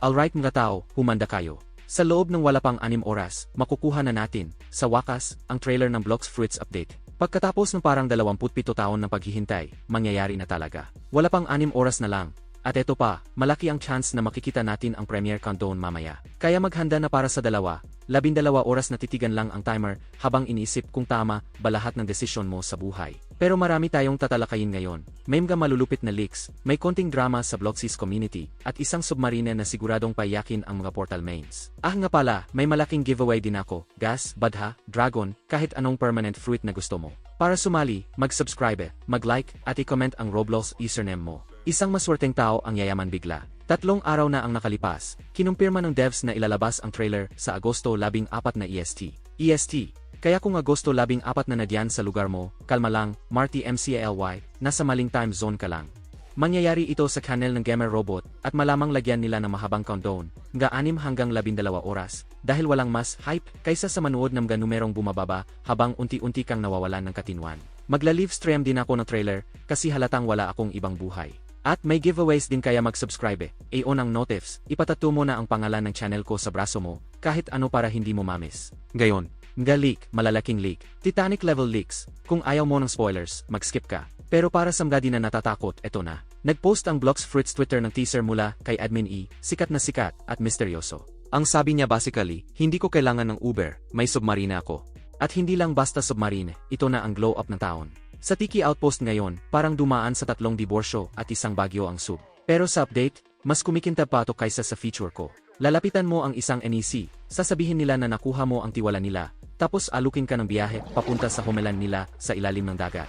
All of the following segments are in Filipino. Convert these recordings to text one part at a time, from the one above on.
Alright mga tao, humanda kayo. Sa loob ng wala pang anim oras, makukuha na natin, sa wakas, ang trailer ng Blocks Fruits Update. Pagkatapos ng parang 27 taon ng paghihintay, mangyayari na talaga. Wala pang anim oras na lang. At eto pa, malaki ang chance na makikita natin ang premiere countdown mamaya. Kaya maghanda na para sa dalawa, labindalawa oras na titigan lang ang timer habang iniisip kung tama ba lahat ng desisyon mo sa buhay. Pero marami tayong tatalakayin ngayon. May mga malulupit na leaks, may konting drama sa Bloxys community, at isang submarine na siguradong payakin ang mga portal mains. Ah nga pala, may malaking giveaway din ako, gas, badha, dragon, kahit anong permanent fruit na gusto mo. Para sumali, mag-subscribe, mag-like, at i-comment ang Roblox username mo. Isang maswerteng tao ang yayaman bigla. Tatlong araw na ang nakalipas, kinumpirma ng devs na ilalabas ang trailer sa Agosto 14 na EST. EST, kaya kung Agosto 14 na nadyan sa lugar mo, kalma lang, Marty MCALY, nasa maling time zone ka lang. Mangyayari ito sa channel ng Gamer Robot at malamang lagyan nila ng mahabang countdown, nga 6 hanggang 12 oras, dahil walang mas hype kaysa sa manuod ng mga numerong bumababa habang unti-unti kang nawawalan ng katinwan. Magla-live stream din ako ng trailer kasi halatang wala akong ibang buhay. At may giveaways din kaya mag-subscribe, i-on ang notifs, ipatato mo na ang pangalan ng channel ko sa braso mo, kahit ano para hindi mo mamis. Gayon, nga leak, malalaking leak, Titanic level leaks, kung ayaw mo ng spoilers, mag-skip ka. Pero para sa mga di na natatakot, eto na. Nag-post ang Blocks Fruits Twitter ng teaser mula kay Admin E, sikat na sikat at misteryoso. Ang sabi niya basically, hindi ko kailangan ng Uber, may submarine ako. At hindi lang basta submarine, ito na ang glow up ng taon. Sa Tiki Outpost ngayon, parang dumaan sa tatlong diborsyo at isang bagyo ang sub. Pero sa update, mas kumikintab pa ito kaysa sa feature ko. Lalapitan mo ang isang NEC, sasabihin nila na nakuha mo ang tiwala nila, tapos alukin ka ng biyahe papunta sa homeland nila sa ilalim ng dagat.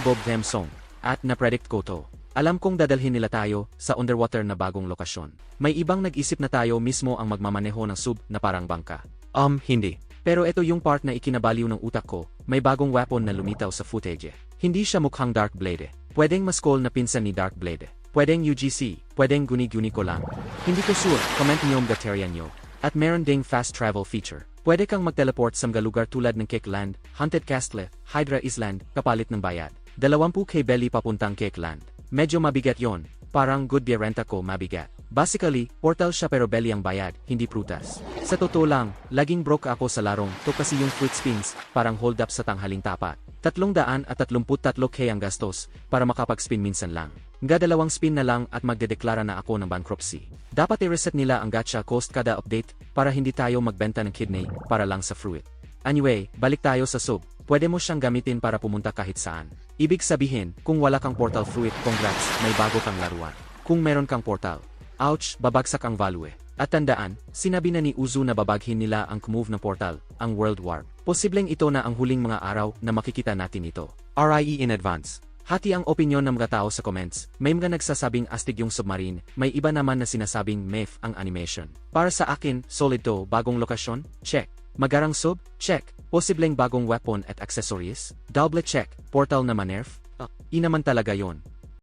Bob Them Song, at na-predict ko to. Alam kong dadalhin nila tayo sa underwater na bagong lokasyon. May ibang nag-isip na tayo mismo ang magmamaneho ng sub na parang bangka. Um, hindi. Pero ito yung part na ikinabaliw ng utak ko, may bagong weapon na lumitaw sa footage. Hindi siya mukhang Dark Blade. Pwedeng mas cool na pinsan ni Dark Blade. Pwedeng UGC, pwedeng guni-guni ko lang. Hindi ko sure, comment niyo ang gateria niyo. At meron ding fast travel feature. Pwede kang mag-teleport sa mga lugar tulad ng Cake Land, Haunted Castle, Hydra Island, kapalit ng bayad. 20k belly papuntang Cake Land. Medyo mabigat yon, parang good beer renta ko mabigat. Basically, portal siya pero belly ang bayad, hindi prutas. Sa totoo lang, laging broke ako sa larong, to kasi yung fruit spins, parang hold up sa tanghaling tapat. Tatlong daan at 33k ang gastos, para makapag-spin minsan lang. Nga dalawang spin na lang at magdedeklara na ako ng bankruptcy. Dapat i-reset nila ang gacha cost kada update, para hindi tayo magbenta ng kidney, para lang sa fruit. Anyway, balik tayo sa sub. Pwede mo siyang gamitin para pumunta kahit saan. Ibig sabihin, kung wala kang portal fruit, congrats, may bago kang laruan. Kung meron kang portal, ouch, babagsak ang value. At tandaan, sinabi na ni Uzu na babaghin nila ang move ng portal, ang World Warp. Posibleng ito na ang huling mga araw na makikita natin ito. RIE in advance. Hati ang opinyon ng mga tao sa comments, may mga nagsasabing astig yung submarine, may iba naman na sinasabing mef ang animation. Para sa akin, solid to, bagong lokasyon? Check. Magarang sub? Check. Posibleng bagong weapon at accessories? Double check. Portal na manerf? Uh, inaman talaga yon.